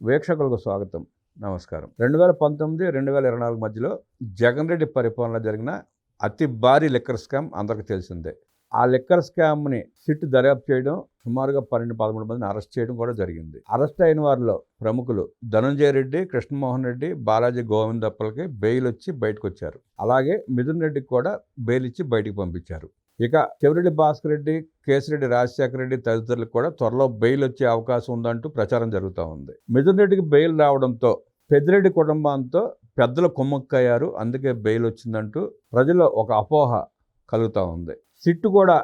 వీక్షకులకు స్వాగతం. నమస్కారం. రెండు వేల పంతొమ్మిది రెండు వేల ఇరవై నాలుగు మధ్యలో జగన్ రెడ్డి పరిపాలన జరిగిన అతి భారీ లిక్కర్ స్కామ్ అందరికీ తెలిసిందే. ఆ లిక్కర్ స్కామ్ని సిట్ దర్యాప్తు చేయడం సుమారుగా పన్నెండు పదమూడు మందిని అరెస్ట్ చేయడం కూడా జరిగింది. అరెస్ట్ అయిన వారిలో ప్రముఖులు ధనంజయ రెడ్డి కృష్ణమోహన్ రెడ్డి బాలాజీ గోవిందప్పలకి బెయిల్ వచ్చి బయటకు వచ్చారు అలాగే మిథున్ రెడ్డికి కూడా బెయిల్ ఇచ్చి బయటికి పంపించారు. ఇక చెవిరెడ్డి భాస్కర్ రెడ్డి కేసిరెడ్డి రాజశేఖర రెడ్డి తదితరులకు కూడా త్వరలో బెయిల్ వచ్చే అవకాశం ఉందంటూ ప్రచారం జరుగుతూ ఉంది. మిథున్ రెడ్డికి బెయిల్ రావడంతో పెద్దిరెడ్డి కుటుంబంతో పెద్దలు కుమ్మక్కయ్యారు. అందుకే బెయిల్ వచ్చిందంటూ ప్రజల్లో ఒక అపోహ కలుగుతూ ఉంది. సిట్టు కూడా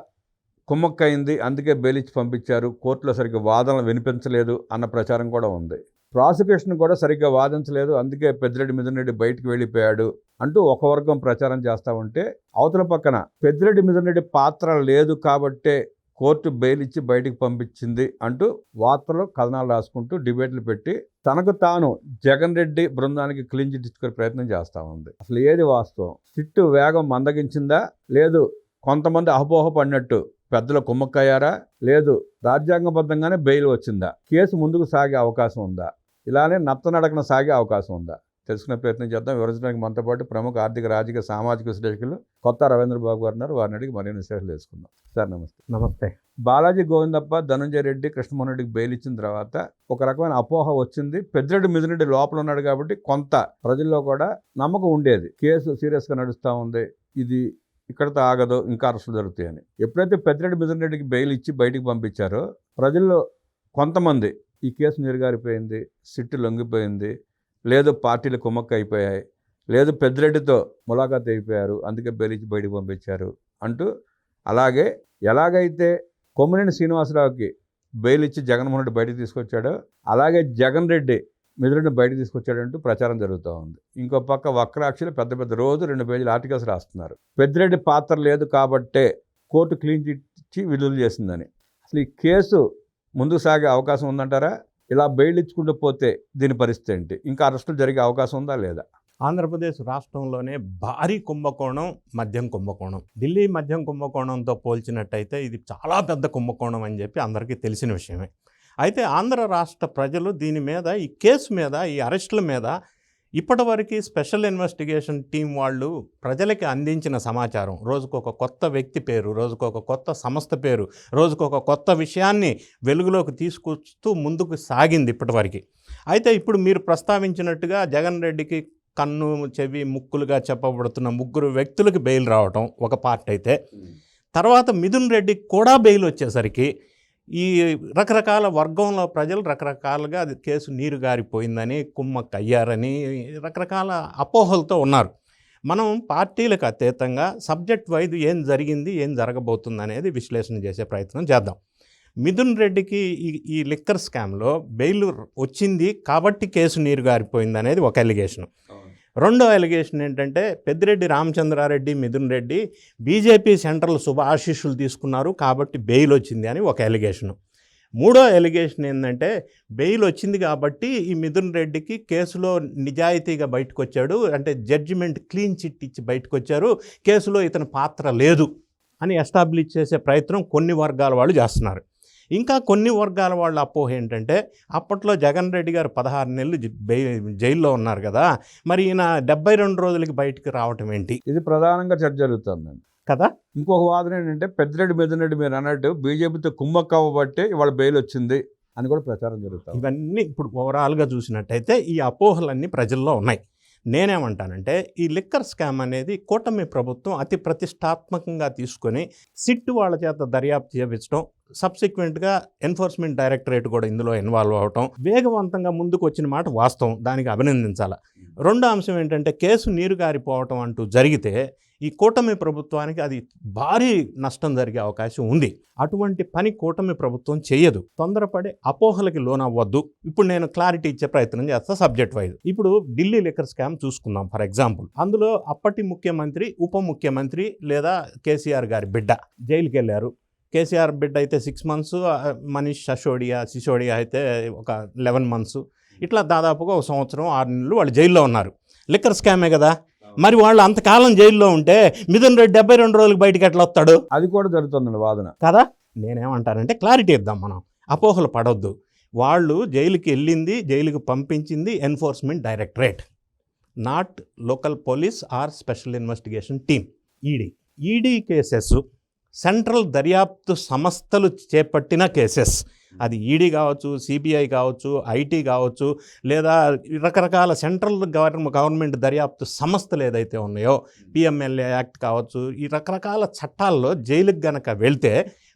కుమ్మక్కయింది. అందుకే బెయిల్ ఇచ్చి పంపించారు. కోర్టులో సరిగ్గా వాదనలు వినిపించలేదు అన్న ప్రచారం కూడా ఉంది. ప్రాసిక్యూషన్ కూడా సరిగ్గా వాదించలేదు. అందుకే పెద్దిరెడ్డి మిథునరెడ్డి బయటికి వెళ్ళిపోయాడు అంటూ ఒక వర్గం ప్రచారం చేస్తూ ఉంటే అవతల పక్కన పెద్దిరెడ్డి మిథునరెడ్డి పాత్ర లేదు కాబట్టే కోర్టు బెయిల్ ఇచ్చి బయటికి పంపించింది అంటూ వార్తలు కథనాలు రాసుకుంటూ డిబేట్లు పెట్టి తనకు తాను జగన్ రెడ్డి బృందానికి క్లీన్ చిట్ ఇచ్చుకునే ప్రయత్నం చేస్తూ ఉంది. అసలు ఏది వాస్తవం? చిట్టు వేగం మందగించిందా? లేదు కొంతమంది అహపోహ పడినట్టు పెద్దలు కుమ్మక్కయ్యారా? లేదు రాజ్యాంగబద్ధంగానే బెయిల్ వచ్చిందా? కేసు ముందుకు సాగే అవకాశం ఉందా? ఇలానే నత్తనడకన సాగే అవకాశం ఉందా? తెలుసుకునే ప్రయత్నం చేద్దాం. వివరించడానికి మనతో పాటు ప్రముఖ ఆర్థిక రాజకీయ సామాజిక విశ్లేషకులు కొత్త రవీంద్ర బాబు గారు ఉన్నారు. వారిని అడిగి మరిన్ని విశ్లేషణలు తెలుసుకుందాం. సార్ నమస్తే. నమస్తే. బాలాజీ గోవిందప్ప ధనంజయ రెడ్డి కృష్ణమోహన్ రెడ్డికి బెయిల్ ఇచ్చిన తర్వాత ఒక రకమైన అపోహ వచ్చింది. పెద్దిరెడ్డి మిథున్ రెడ్డి లోపల ఉన్నాడు కాబట్టి కొంత ప్రజల్లో కూడా నమ్మకం ఉండేది. కేసు సీరియస్గా నడుస్తూ ఉంది. ఇది ఇక్కడితో ఆగదు. ఇంకా అరెస్టులు జరుగుతాయని. ఎప్పుడైతే పెద్దిరెడ్డి మిథున్ రెడ్డికి బెయిల్ ఇచ్చి బయటికి పంపించారో ప్రజల్లో కొంతమంది ఈ కేసు నీరుగారిపోయింది సిట్టు లొంగిపోయింది లేదు పార్టీలు కుమ్మక్క అయిపోయాయి లేదు పెద్దిరెడ్డితో ములాఖాత్ అయిపోయారు అందుకే బెలిచి బయటకు బయటికి పంపించారు అంటూ అలాగే ఎలాగైతే కొమ్మినేని శ్రీనివాసరావుకి బెయిల్ ఇచ్చి జగన్మోహన్ రెడ్డి బయటకు తీసుకొచ్చాడో అలాగే జగన్ రెడ్డి మిదురుడిని బయటకు తీసుకొచ్చాడంటూ ప్రచారం జరుగుతూ ఉంది. ఇంకో పక్క వక్రాక్షులు పెద్ద పెద్ద రోజు రెండు పేజీలు ఆర్టికల్స్ రాస్తున్నారు. పెద్దిరెడ్డి పాత్ర లేదు కాబట్టే కోర్టు క్లీన్ చిట్ ఇచ్చి విడుదల చేసిందని. అసలు ఈ కేసు ముందు సాగే అవకాశం ఉందంటారా? ఇలా బెయిల్ ఇచ్చుకుంటూ పోతే దీని పరిస్థితి ఏంటి? ఇంకా అరెస్టులు జరిగే అవకాశం ఉందా లేదా? ఆంధ్రప్రదేశ్ రాష్ట్రంలోనే భారీ కుంభకోణం మద్యం కుంభకోణం. ఢిల్లీ మద్యం కుంభకోణంతో పోల్చినట్టయితే ఇది చాలా పెద్ద కుంభకోణం అని చెప్పి అందరికీ తెలిసిన విషయమే. అయితే ఆంధ్ర రాష్ట్ర ప్రజలు దీని మీద ఈ కేసు మీద ఈ అరెస్టుల మీద ఇప్పటివరకు స్పెషల్ ఇన్వెస్టిగేషన్ టీం వాళ్ళు ప్రజలకి అందించిన సమాచారం రోజుకొక కొత్త వ్యక్తి పేరు రోజుకొక కొత్త సంస్థ పేరు రోజుకొక కొత్త విషయాన్ని వెలుగులోకి తీసుకొస్తూ ముందుకు సాగింది ఇప్పటివరకు. అయితే ఇప్పుడు మీరు ప్రస్తావించినట్టుగా జగన్ రెడ్డికి కన్ను చెవి ముక్కులుగా చెప్పబడుతున్న ముగ్గురు వ్యక్తులకి బెయిల్ రావటం ఒక పార్ట్ అయితే. తర్వాత మిథున్ రెడ్డికి కూడా బెయిల్ వచ్చేసరికి ఈ రకరకాల వర్గంలో ప్రజలు రకరకాలుగా అది కేసు నీరు గారిపోయిందని కుమ్మక్క అయ్యారని రకరకాల అపోహలతో ఉన్నారు. మనం పార్టీలకు అతీతంగా సబ్జెక్ట్ వైజ్ ఏం జరిగింది ఏం జరగబోతుంది అనేది విశ్లేషణ చేసే ప్రయత్నం చేద్దాం. మిథున్ రెడ్డికి ఈ ఈ లిక్కర్ స్కామ్లో బెయిల్ వచ్చింది కాబట్టి కేసు నీరు గారిపోయింది అనేది ఒక ఎలిగేషన్ రెండో ఎలిగేషన్ ఏంటంటే పెద్దిరెడ్డి రామచంద్రారెడ్డి మిథున్ రెడ్డి బీజేపీ సెంట్రల్ శుభాశీస్సులు తీసుకున్నారు కాబట్టి బెయిల్ వచ్చింది అని ఒక ఎలిగేషన్ మూడో ఎలిగేషన్ ఏంటంటే బెయిల్ వచ్చింది కాబట్టి ఈ మిథున్ రెడ్డికి కేసులో నిజాయితీగా బయటకు వచ్చాడు అంటే జడ్జిమెంట్ క్లీన్ చిట్ ఇచ్చి బయటకు వచ్చారు కేసులో ఇతని పాత్ర లేదు అని ఎస్టాబ్లిష్ చేసే ప్రయత్నం కొన్ని వర్గాల వాళ్ళు చేస్తున్నారు. ఇంకా కొన్ని వర్గాల వాళ్ళ అపోహ ఏంటంటే అప్పట్లో జగన్ రెడ్డి గారు పదహారు నెలలు జైల్లో ఉన్నారు కదా మరి ఈయన డెబ్బై రెండు రోజులకి బయటికి రావటం ఏంటి? ఇది ప్రధానంగా చర్చ జరుగుతుందండి కదా? ఇంకొక వాదన ఏంటంటే పెద్దిరెడ్డి మిథున్ రెడ్డి మీరు అన్నట్టు బీజేపీతో కుమ్మక్క అవ్వబట్టే ఇవాళ బెయిల్ వచ్చింది అని కూడా ప్రచారం జరుగుతుంది. ఇవన్నీ ఇప్పుడు ఓవరాల్గా చూసినట్టయితే ఈ అపోహలన్నీ ప్రజల్లో ఉన్నాయి. నేనేమంటానంటే ఈ లిక్కర్ స్కామ్ అనేది కూటమి ప్రభుత్వం అతి ప్రతిష్టాత్మకంగా తీసుకొని సిట్ వాళ్ళ చేత దర్యాప్తు చేపించడం సబ్సిక్వెంట్గా ఎన్ఫోర్స్మెంట్ డైరెక్టరేట్ కూడా ఇందులో ఇన్వాల్వ్ అవటం వేగవంతంగా ముందుకు వచ్చిన మాట వాస్తవం దానికి అభినందించాలి. రెండో అంశం ఏంటంటే కేసు నీరు గారిపోవటం అంటూ జరిగితే ఈ కూటమి ప్రభుత్వానికి అది భారీ నష్టం జరిగే అవకాశం ఉంది. అటువంటి పని కూటమి ప్రభుత్వం చేయదు. తొందరపడి అపోహలకి లోనవ్వద్దు. ఇప్పుడు నేను క్లారిటీ ఇచ్చే ప్రయత్నం చేస్తా సబ్జెక్ట్ వైజ్. ఇప్పుడు ఢిల్లీ లిక్కర్ స్కామ్ చూసుకుందాం ఫర్ ఎగ్జాంపుల్. అందులో అప్పటి ముఖ్యమంత్రి ఉప ముఖ్యమంత్రి లేదా కేసీఆర్ గారి బిడ్డ జైలుకి వెళ్ళారు కేసీఆర్ బిడ్డ అయితే సిక్స్ మంత్స్ మనీష్ సిసోడియా సిసోడియా అయితే ఒక లెవెన్ మంత్స్ ఇట్లా దాదాపుగా ఒక సంవత్సరం ఆరు నెలలు వాళ్ళు జైల్లో ఉన్నారు. లిక్కర్ స్కామే కదా. మరి వాళ్ళు అంతకాలం జైల్లో ఉంటే మిథున్ రెడ్డి డెబ్బై రెండు రోజులకు బయటికి ఎట్లా వస్తాడు? అది కూడా జరుగుతుందండి వాదన. కదా? నేనేమంటానంటే క్లారిటీ ఇద్దాం మనం. అపోహలు పడొద్దు. వాళ్ళు జైలుకి వెళ్ళింది జైలుకి పంపించింది enforcement directorate. Not local police or special investigation team. ED. ED cases central దర్యాప్తు సంస్థలు చేపట్టిన కేసెస్. అది ఈడీ కావచ్చు సిబిఐ కావచ్చు ఐటీ కావచ్చు లేదా రకరకాల సెంట్రల్ గవర్నమెంట్ గవర్నమెంట్ దర్యాప్తు సంస్థలు ఏదైతే ఉన్నాయో పిఎంఎల్ఏ యాక్ట్ కావచ్చు ఈ రకరకాల చట్టాల్లో జైలుకి గనక వెళ్తే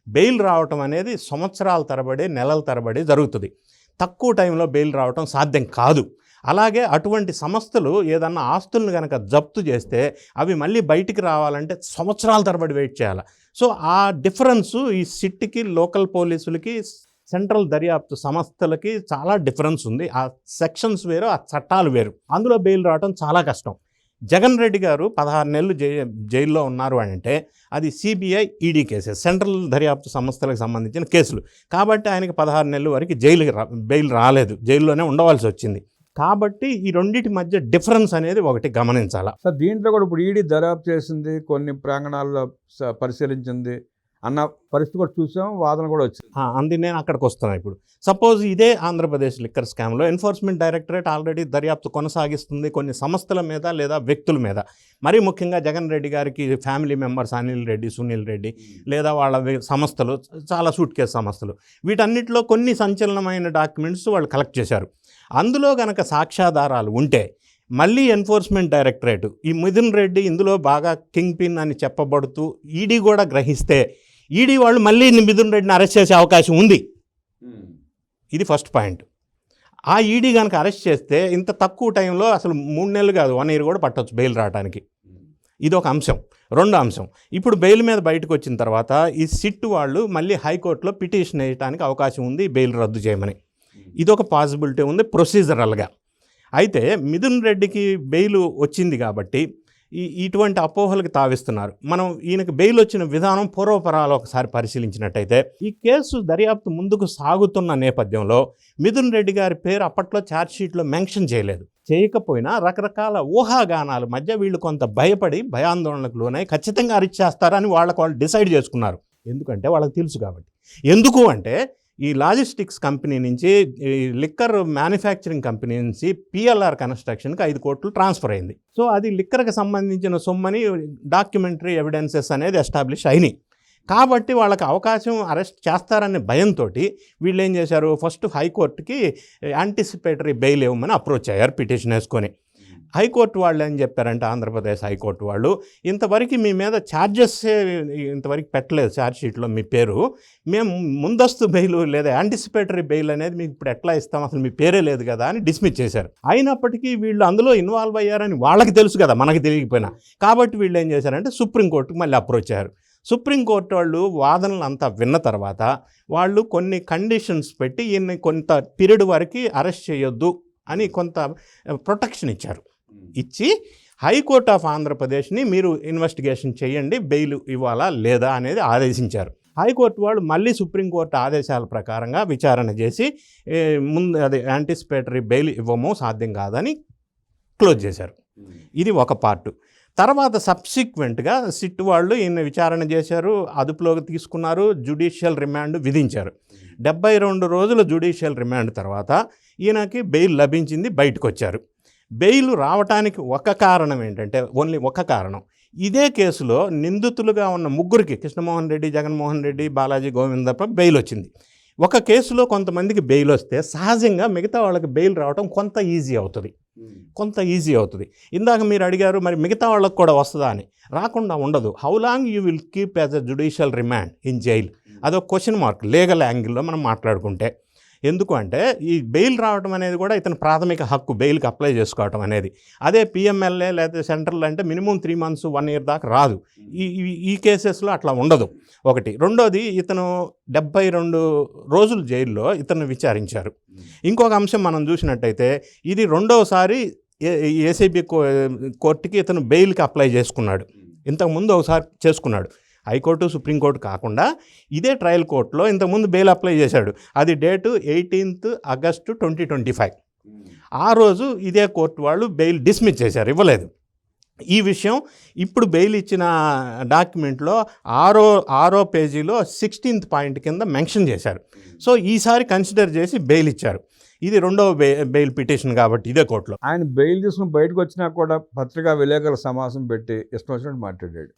బెయిల్ రావటం అనేది సంవత్సరాల తరబడి నెలల తరబడి జరుగుతుంది. తక్కువ టైంలో బెయిల్ రావటం సాధ్యం కాదు. అలాగే అటువంటి సంస్థలు ఏదన్నా ఆస్తులను కనుక జప్తు చేస్తే అవి మళ్ళీ బయటికి రావాలంటే సంవత్సరాల తరబడి వెయిట్ చేయాలి. సో ఆ డిఫరెన్సు ఈ సిట్కి లోకల్ పోలీసులకి సెంట్రల్ దర్యాప్తు సంస్థలకి చాలా డిఫరెన్స్ ఉంది. ఆ సెక్షన్స్ వేరు ఆ చట్టాలు వేరు. అందులో బెయిల్ రావడం చాలా కష్టం. జగన్ రెడ్డి గారు పదహారు నెలలు జై జైల్లో ఉన్నారు అని అంటే అది సిబిఐ ఈడీ కేసెస్ సెంట్రల్ దర్యాప్తు సంస్థలకు సంబంధించిన కేసులు. కాబట్టి ఆయనకి పదహారు నెలల వరకు జైలుకి రా బెయిల్ రాలేదు. జైల్లోనే ఉండవలసి వచ్చింది. కాబట్టి ఈ రెండింటి మధ్య డిఫరెన్స్ అనేది ఒకటి గమనించాలా. సార్ దీంట్లో కూడా ఇప్పుడు ఈడీ దర్యాప్తు చేసింది కొన్ని ప్రాంగణాల్లో స- పరిశీలించింది. అన్న పరిస్థితి కూడా చూసాం వాదన కూడా వచ్చింది. అంది నేను అక్కడికి వస్తున్నాను ఇప్పుడు. సపోజ్ ఇదే ఆంధ్రప్రదేశ్ లిక్కర్ స్కామ్లో ఎన్ఫోర్స్మెంట్ డైరెక్టరేట్ ఆల్రెడీ దర్యాప్తు కొనసాగిస్తుంది కొన్ని సంస్థల మీద లేదా వ్యక్తుల మీద. మరీ ముఖ్యంగా జగన్ రెడ్డి గారికి ఫ్యామిలీ మెంబర్స్ అనిల్ రెడ్డి సునీల్ రెడ్డి లేదా వాళ్ళ సంస్థలు చాలా సూట్ కేసు సంస్థలు. వీటన్నిటిలో కొన్ని సంచలనమైన డాక్యుమెంట్స్ వాళ్ళు కలెక్ట్ చేశారు. అందులో గనక సాక్ష్యాధారాలు ఉంటే మళ్ళీ ఎన్ఫోర్స్మెంట్ డైరెక్టరేట్ ఈ మిథున్ రెడ్డి ఇందులో బాగా కింగ్ పిన్ అని చెప్పబడుతూ ఈడీ కూడా గ్రహిస్తే ఈడీ వాళ్ళు మళ్ళీ మిథున్ రెడ్డిని అరెస్ట్ చేసే అవకాశం ఉంది. ఇది ఫస్ట్ పాయింట్. ఆ ఈడీ కనుక అరెస్ట్ చేస్తే ఇంత తక్కువ టైంలో అసలు మూడు నెలలు కాదు వన్ ఇయర్ కూడా పట్టొచ్చు బెయిల్ రావడానికి ఇది ఒక అంశం. రెండో అంశం. ఇప్పుడు బెయిల్ మీద బయటకు వచ్చిన తర్వాత ఈ సిట్ వాళ్ళు మళ్ళీ హైకోర్టులో పిటిషన్ వేయడానికి అవకాశం ఉంది బెయిల్ రద్దు చేయమని. ఇది ఒక పాసిబిలిటీ ఉంది ప్రొసీజరల్గా. అయితే మిథున్ రెడ్డికి బెయిల్ వచ్చింది కాబట్టి ఈ ఇటువంటి అపోహలకు తావిస్తున్నారు. మనం ఈయనకు బెయిల్ వచ్చిన విధానం పూర్వపరాలు ఒకసారి పరిశీలించినట్టయితే ఈ కేసు దర్యాప్తు ముందుకు సాగుతున్న నేపథ్యంలో మిథున్ రెడ్డి గారి పేరు అప్పట్లో ఛార్జ్షీట్లో మెన్షన్ చేయలేదు. చేయకపోయినా రకరకాల ఊహాగానాల మధ్య వీళ్ళు కొంత భయపడి భయాందోళనకు లోనై ఖచ్చితంగా అరిచేస్తారని చేస్తారని వాళ్ళకు వాళ్ళు డిసైడ్ చేసుకున్నారు. ఎందుకంటే వాళ్ళకి తెలుసు కాబట్టి. ఎందుకు అంటే ఈ లాజిస్టిక్స్ కంపెనీ నుంచి ఈ లిక్కర్ మ్యానుఫ్యాక్చరింగ్ కంపెనీ నుంచి పిఎల్ఆర్ కన్స్ట్రక్షన్కి ఐదు కోట్లు ట్రాన్స్ఫర్ అయింది. సో అది లిక్కర్కి సంబంధించిన సొమ్మని డాక్యుమెంటరీ ఎవిడెన్సెస్ అనేది ఎస్టాబ్లిష్ అయినాయి. కాబట్టి వాళ్ళకి అవకాశం అరెస్ట్ చేస్తారనే భయంతో వీళ్ళు ఏం చేశారు? ఫస్ట్ హైకోర్టుకి యాంటిసిపేటరీ బెయిల్ ఇవ్వమని అప్రోచ్ అయ్యారు పిటిషన్ వేసుకొని. హైకోర్టు వాళ్ళు ఏం చెప్పారంటే ఆంధ్రప్రదేశ్ హైకోర్టు వాళ్ళు. ఇంతవరకు మీ మీద ఛార్జెస్ ఇంతవరకు పెట్టలేదు ఛార్జ్ షీట్లో మీ పేరు. మేము ముందస్తు బెయిల్ లేదా యాంటిసిపేటరీ బెయిల్ అనేది మీకు ఇప్పుడు ఎట్లా ఇస్తాం? అసలు మీ పేరే లేదు కదా అని డిస్మిస్ చేశారు. అయినప్పటికీ వీళ్ళు అందులో ఇన్వాల్వ్ అయ్యారని వాళ్ళకి తెలుసు కదా మనకి తెలియకపోయినా. కాబట్టి వీళ్ళు ఏం చేశారంటే సుప్రీంకోర్టుకు మళ్ళీ అప్రోచ్ అయ్యారు. సుప్రీంకోర్టు వాళ్ళు వాదనలు అంతా విన్న తర్వాత వాళ్ళు కొన్ని కండిషన్స్ పెట్టి ఈయన్ని కొంత పీరియడ్ వరకు అరెస్ట్ చేయొద్దు అని కొంత ప్రొటెక్షన్ ఇచ్చారు. ఇచ్చి హైకోర్ట్ ఆఫ్ ఆంధ్రప్రదేశ్ని మీరు ఇన్వెస్టిగేషన్ చేయండి బెయిల్ ఇవ్వాలా లేదా అనేది ఆదేశించారు. హైకోర్టు వాళ్ళు మళ్ళీ సుప్రీంకోర్టు ఆదేశాల ప్రకారంగా విచారణ చేసి ముందు అది యాంటిసిపేటరీ బెయిల్ ఇవ్వము సాధ్యం కాదని క్లోజ్ చేశారు. ఇది ఒక పార్ట్. తర్వాత సబ్సిక్వెంట్గా సిట్ వాళ్ళు ఈయన విచారణ చేశారు అదుపులోకి తీసుకున్నారు జుడిషియల్ రిమాండ్ విధించారు. డెబ్బై రెండు రోజుల జుడిషియల్ రిమాండ్ తర్వాత ఈయనకి బెయిల్ లభించింది బయటకు వచ్చారు బెయిల్ రావటానికి ఒక కారణం ఏంటంటే ఓన్లీ ఒక కారణం. ఇదే కేసులో నిందితులుగా ఉన్న ముగ్గురికి కృష్ణమోహన్ రెడ్డి జగన్మోహన్ రెడ్డి బాలాజీ గోవిందప్ప బెయిల్ వచ్చింది. ఒక కేసులో కొంతమందికి బెయిల్ వస్తే సహజంగా మిగతా వాళ్ళకి బెయిల్ రావడం కొంత ఈజీ అవుతుంది. కొంత ఈజీ అవుతుంది. ఇందాక మీరు అడిగారు మరి మిగతా వాళ్ళకి కూడా వస్తుందా అని. రాకుండా ఉండదు. How long you will keep as a judicial remand in jail అదొక క్వశ్చన్ మార్క్ లీగల్ యాంగిల్లో మనం మాట్లాడుకుంటే. ఎందుకు అంటే ఈ బెయిల్ రావడం అనేది కూడా ఇతని ప్రాథమిక హక్కు బెయిల్కి అప్లై చేసుకోవటం అనేది. అదే పిఎంఎల్ఏ లేదా సెంట్రల్ అంటే minimum three months one year దాకా రాదు. ఈ ఈ- ఈ కేసెస్లో అట్లా ఉండదు. ఒకటి. రెండోది ఇతను డెబ్బై రెండు రోజులు జైల్లో ఇతను విచారించారు. ఇంకొక అంశం మనం చూసినట్టయితే ఇది రెండవసారి ఏసీబీ కోర్టుకి ఇతను బెయిల్కి అప్లై చేసుకున్నాడు. ఇంతకుముందు ఒకసారి చేసుకున్నాడు. హైకోర్టు సుప్రీంకోర్టు కాకుండా ఇదే ట్రయల్ కోర్టులో ఇంతకుముందు బెయిల్ అప్లై చేశాడు. అది date eighteenth August twenty twenty five. ఆ రోజు ఇదే కోర్టు వాళ్ళు బెయిల్ డిస్మిస్ చేశారు ఇవ్వలేదు. ఈ విషయం ఇప్పుడు బెయిల్ ఇచ్చిన డాక్యుమెంట్లో ఆరో ఆరో పేజీలో సిక్స్టీన్త్ పాయింట్ కింద మెన్షన్ చేశారు. సో ఈసారి కన్సిడర్ చేసి బెయిల్ ఇచ్చారు. ఇది రెండవ బె బెయిల్ పిటిషన్ కాబట్టి ఇదే కోర్టులో. ఆయన బెయిల్ తీసుకుని బయటకు వచ్చినా కూడా పత్రికా విలేకరుల సమావేశం పెట్టి ఇష్టం వచ్చినట్టు మాట్లాడాడు.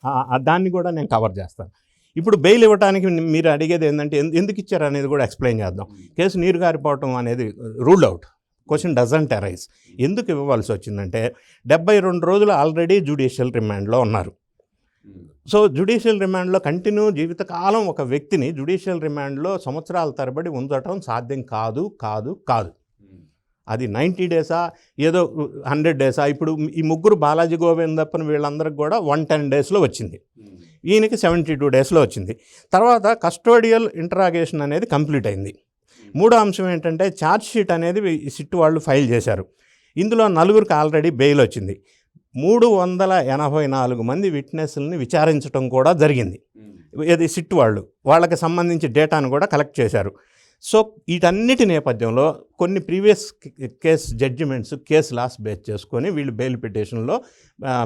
దాన్ని కూడా నేను కవర్ చేస్తాను. ఇప్పుడు బెయిల్ ఇవ్వడానికి మీరు అడిగేది ఏంటంటే ఎందు- ఎందుకు ఇచ్చారు అనేది కూడా ఎక్స్ప్లెయిన్ చేద్దాం. కేసు నీరు గారిపోవటం అనేది ruled out. Question doesn't arise ఎందుకు ఇవ్వవలసి వచ్చిందంటే డెబ్బై రెండు రోజులు ఆల్రెడీ జ్యుడిషియల్ రిమాండ్లో ఉన్నారు. సో జ్యుడిషియల్ రిమాండ్లో కంటిన్యూ జీవితకాలం ఒక వ్యక్తిని జ్యుడిషియల్ రిమాండ్లో సంవత్సరాల తరబడి ఉంచటం సాధ్యం కాదు కాదు కాదు. అది నైంటీ డేసా ఏదో హండ్రెడ్ డేసా ఇప్పుడు ఈ ముగ్గురు బాలాజీ గోవిందప్పని వీళ్ళందరికి కూడా వన్ టెన్ డేస్లో వచ్చింది. ఈయనకి సెవెంటీ టూ డేస్లో వచ్చింది. తర్వాత కస్టోడియల్ ఇంటరాగేషన్ అనేది కంప్లీట్ అయింది. మూడో అంశం ఏంటంటే ఛార్జ్ షీట్ అనేది ఈ సిట్ వాళ్ళు ఫైల్ చేశారు. ఇందులో నలుగురికి ఆల్రెడీ బెయిల్ వచ్చింది. మూడు వందల ఎనభై నాలుగు మంది విట్నెస్లని విచారించడం కూడా జరిగింది. ఇది సిట్ వాళ్ళు వాళ్ళకి సంబంధించి డేటాను కూడా కలెక్ట్ చేశారు. సో వీటన్నిటి నేపథ్యంలో కొన్ని previous case judgments case laws base చేసుకొని వీళ్ళు బెయిల్ పిటిషన్లో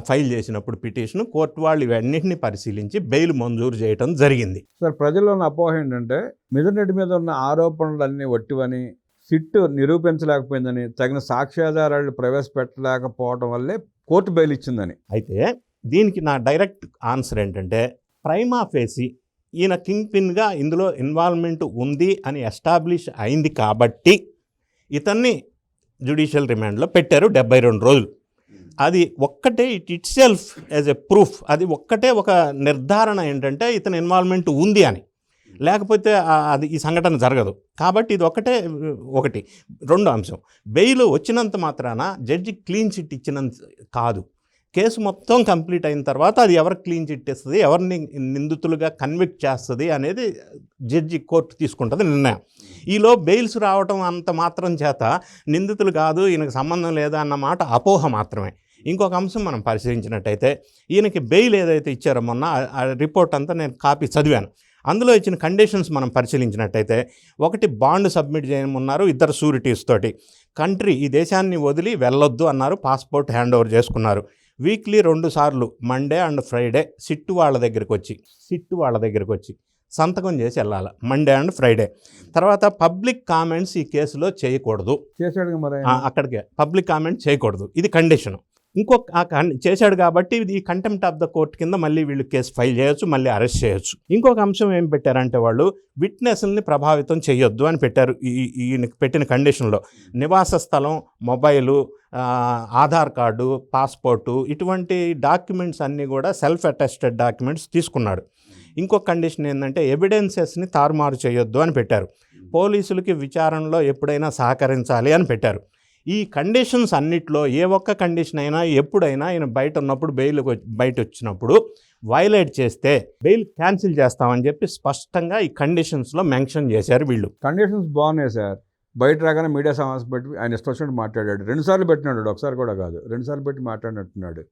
ఫైల్ చేసినప్పుడు పిటిషన్ కోర్టు వాళ్ళు ఇవన్నింటినీ పరిశీలించి బెయిల్ మంజూరు చేయడం జరిగింది. సార్ ప్రజల్లో ఉన్న అపోహ ఏంటంటే మిథున్ మీద ఉన్న ఆరోపణలన్నీ వట్టివని సిట్టు నిరూపించలేకపోయిందని తగిన సాక్ష్యాధారాలు ప్రవేశపెట్టలేకపోవడం వల్లే కోర్టు బెయిల్ ఇచ్చిందని అయితే దీనికి నా డైరెక్ట్ ఆన్సర్ ఏంటంటే ప్రైమా ఫేసి ఈయన కింగ్ పిన్గా ఇందులో ఇన్వాల్వ్మెంట్ ఉంది అని ఎస్టాబ్లిష్ అయింది కాబట్టి ఇతన్ని జ్యుడిషియల్ రిమాండ్లో పెట్టారు డెబ్బై రెండు రోజులు. అది ఒక్కటే it itself as a proof. అది ఒక్కటే ఒక నిర్ధారణ ఏంటంటే ఇతని ఇన్వాల్వ్మెంట్ ఉంది అని. లేకపోతే అది ఈ సంఘటన జరగదు. కాబట్టి ఇది ఒకటే ఒకటి. రెండో అంశం. బెయిల్ వచ్చినంత మాత్రాన జడ్జి క్లీన్ చిట్ ఇచ్చినంత కాదు. కేసు మొత్తం కంప్లీట్ అయిన తర్వాత అది ఎవరు క్లీన్ చిట్ ఇస్తుంది ఎవరిని నిందితులుగా కన్విక్ట్ చేస్తుంది అనేది జడ్జి కోర్టు తీసుకుంటుంది నిర్ణయం. ఈలో బెయిల్స్ రావటం అంత మాత్రం చేత నిందితులు కాదు ఈయనకు సంబంధం లేదా అన్న మాట అపోహ మాత్రమే. ఇంకొక అంశం మనం పరిశీలించినట్టయితే ఈయనకి బెయిల్ ఏదైతే ఇచ్చారో మొన్న ఆ రిపోర్ట్ అంతా నేను కాపీ చదివాను. అందులో ఇచ్చిన కండిషన్స్ మనం పరిశీలించినట్టయితే ఒకటి బాండ్ సబ్మిట్ చేయమన్నారు ఇద్దరు షూరిటీస్ తోటి. కంట్రీ ఈ దేశాన్ని వదిలి వెళ్ళొద్దు అన్నారు పాస్పోర్ట్ హ్యాండ్ ఓవర్ చేసుకున్నారు. వీక్లీ రెండు సార్లు మండే అండ్ ఫ్రైడే సిట్టు వాళ్ళ దగ్గరికి వచ్చి సిట్టు వాళ్ళ దగ్గరికి వచ్చి సంతకం చేసి వెళ్ళాలి మండే అండ్ ఫ్రైడే తర్వాత పబ్లిక్ కామెంట్స్ ఈ కేసులో చేయకూడదు. చేశాడు మరి అక్కడికే పబ్లిక్ కామెంట్ చేయకూడదు. ఇది కండిషన్ ఇంకొక ఆ చేశాడు కాబట్టి ఈ కంటెంప్ట్ ఆఫ్ ద కోర్ట్ కింద మళ్ళీ వీళ్ళు కేసు ఫైల్ చేయొచ్చు మళ్ళీ అరెస్ట్ చేయొచ్చు. ఇంకొక అంశం ఏం పెట్టారంటే వాళ్ళు విట్నెస్ని ప్రభావితం చేయొద్దు అని పెట్టారు ఈ ఈయనకి పెట్టిన కండిషన్లో నివాస స్థలం మొబైలు ఆధార్ కార్డు పాస్పోర్టు ఇటువంటి డాక్యుమెంట్స్ అన్నీ కూడా సెల్ఫ్ అటెస్టెడ్ డాక్యుమెంట్స్ తీసుకున్నాడు. ఇంకొక కండిషన్ ఏంటంటే ఎవిడెన్సెస్ని తారుమారు చేయొద్దు అని పెట్టారు. పోలీసులకి విచారణలో ఎప్పుడైనా సహకరించాలి అని పెట్టారు. ఈ కండిషన్స్ అన్నిట్లో ఏ ఒక్క కండిషన్ అయినా ఎప్పుడైనా ఆయన బయట ఉన్నప్పుడు బెయిల్ బయట వచ్చినప్పుడు వైలేట్ చేస్తే బెయిల్ క్యాన్సిల్ చేస్తామని చెప్పి స్పష్టంగా ఈ కండిషన్స్లో మెన్షన్ చేశారు వీళ్ళు. కండిషన్స్ బాగున్నాయి సార్. బయట రాగానే మీడియా సమావేశం పెట్టి ఆయన ఇష్టం వచ్చినట్టు మాట్లాడాడు రెండుసార్లు పెట్టినాడు ఒకసారి కూడా కాదు. రెండుసార్లు పెట్టి మాట్లాడినట్టున్నాడు.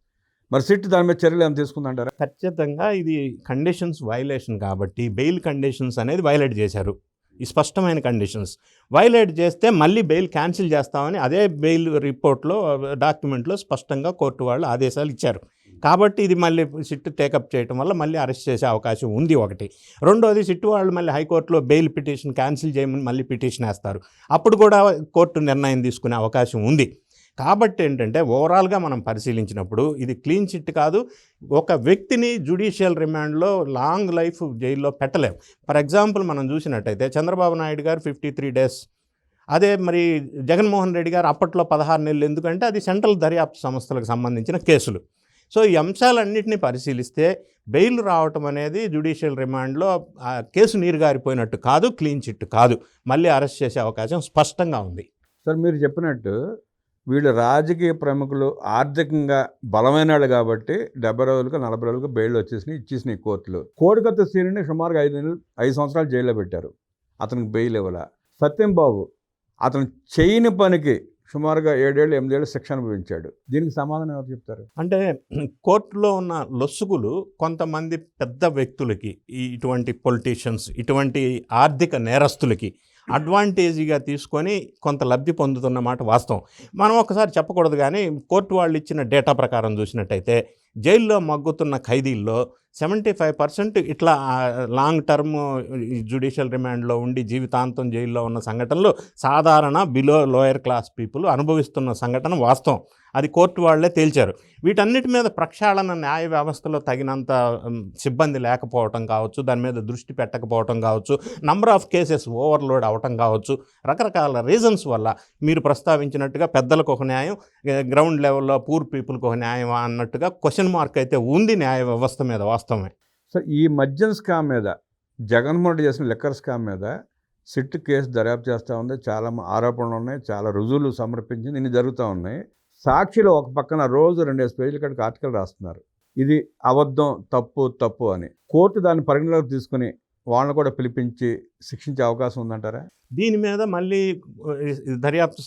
మరి సిట్ దాని మీద చర్యలు ఏమైనా తీసుకుందంటారా? ఖచ్చితంగా ఇది కండిషన్స్ వైలేషన్ కాబట్టి బెయిల్ కండిషన్స్ అనేది వైలేట్ చేశారు. ఈ స్పష్టమైన కండిషన్స్ వైలేట్ చేస్తే మళ్ళీ బెయిల్ క్యాన్సిల్ చేస్తామని అదే బెయిల్ రిపోర్ట్లో డాక్యుమెంట్లో స్పష్టంగా కోర్టు వాళ్ళు ఆదేశాలు ఇచ్చారు. కాబట్టి ఇది మళ్ళీ సిట్ టేకప్ చేయడం వల్ల మళ్ళీ అరెస్ట్ చేసే అవకాశం ఉంది ఒకటి. రెండోది సిట్టు వాళ్ళు మళ్ళీ హైకోర్టులో బెయిల్ పిటిషన్ క్యాన్సిల్ చేయమని మళ్ళీ పిటిషన్ వేస్తారు. అప్పుడు కూడా కోర్టు నిర్ణయం తీసుకునే అవకాశం ఉంది. కాబట్టి ఏంటంటే ఓవరాల్గా మనం పరిశీలించినప్పుడు ఇది క్లీన్ చిట్ కాదు. ఒక వ్యక్తిని జుడిషియల్ రిమాండ్లో లాంగ్ లైఫ్ జైల్లో పెట్టలేం. ఫర్ ఎగ్జాంపుల్ మనం చూసినట్టయితే చంద్రబాబు నాయుడు గారు ఫిఫ్టీ త్రీ డేస్. అదే మరి జగన్మోహన్ రెడ్డి గారు అప్పట్లో పదహారు నెలలు ఎందుకంటే అది సెంట్రల్ దర్యాప్తు సంస్థలకు సంబంధించిన కేసులు. సో ఈ అంశాలన్నింటినీ పరిశీలిస్తే బెయిల్ రావటం అనేది జుడిషియల్ రిమాండ్లో కేసు నీరు గారిపోయినట్టు కాదు క్లీన్ చిట్ కాదు. మళ్ళీ అరెస్ట్ చేసే అవకాశం స్పష్టంగా ఉంది. సార్ మీరు చెప్పినట్టు వీళ్ళు రాజకీయ ప్రముఖులు ఆర్థికంగా బలమైన వాళ్ళు కాబట్టి డెబ్బై రోజులకు నలభై రోజులకు బెయిల్ వచ్చేసినాయి ఇచ్చేసినాయి కోర్టులు. కోడికత్త సీనిని సుమారుగా ఐదు నెలలు ఐదు సంవత్సరాలు జైల్లో పెట్టారు. అతనికి బెయిల్ ఇవ్వాల. సత్యం బాబు అతను చేయని పనికి సుమారుగా ఏడేళ్ళు ఎనిమిదేళ్ళు శిక్ష అనుభవించాడు. దీనికి సమాధానం ఎవరు చెప్తారు? అంటే కోర్టులో ఉన్న లొసుగులు కొంతమంది పెద్ద వ్యక్తులకి ఈ ఇటువంటి పొలిటీషియన్స్ ఇటువంటి ఆర్థిక నేరస్తులకి అడ్వాంటేజీగా తీసుకొని కొంత లబ్ధి పొందుతున్న మాట వాస్తవం. మనం ఒకసారి చెప్పకూడదు కానీ కోర్టు వాళ్ళు ఇచ్చిన డేటా ప్రకారం చూసినట్టయితే జైల్లో మగ్గుతున్న ఖైదీల్లో సెవెంటీ ఫైవ్ పర్సెంట్ ఇట్లా లాంగ్ టర్మ్ జ్యుడిషియల్ రిమాండ్లో ఉండి జీవితాంతం జైల్లో ఉన్న సంఘటనలు సాధారణ బిలో లోయర్ క్లాస్ పీపుల్ అనుభవిస్తున్న సంఘటన వాస్తవం. అది కోర్టు వాళ్ళే తేల్చారు. వీటన్నిటి మీద ప్రక్షాళన న్యాయ వ్యవస్థలో తగినంత సిబ్బంది లేకపోవటం కావచ్చు దాని మీద దృష్టి పెట్టకపోవటం కావచ్చు నంబర్ ఆఫ్ కేసెస్ ఓవర్లోడ్ అవటం కావచ్చు రకరకాల రీజన్స్ వల్ల మీరు ప్రస్తావించినట్టుగా పెద్దలకు ఒక న్యాయం గ్రౌండ్ లెవెల్లో పూర్ పీపుల్కి ఒక న్యాయం అన్నట్టుగా క్వశ్చన్ మార్క్ అయితే ఉంది న్యాయ వ్యవస్థ మీద వాస్తవమే. సార్ ఈ మద్యం స్కామ్ మీద జగన్మోహన్ రెడ్డి చేసిన లిక్కర్ స్కామ్ మీద సిట్ కేసు దర్యాప్తు చేస్తూ ఉంది. చాలా ఆరోపణలు ఉన్నాయి. చాలా రుజువులు సమర్పించింది ఇన్ని జరుగుతూ ఉన్నాయి. సాక్షిలో ఒక పక్కన రోజు రెండేసి పేజీల కాడికి ఆర్టికల్ రాస్తున్నారు. ఇది అబద్ధం తప్పు తప్పు అని. కోర్టు దాన్ని పరిగణలోకి తీసుకుని వాళ్ళని కూడా పిలిపించి శిక్షించే అవకాశం ఉందంటారా? దీని మీద మళ్ళీ దర్యాప్తు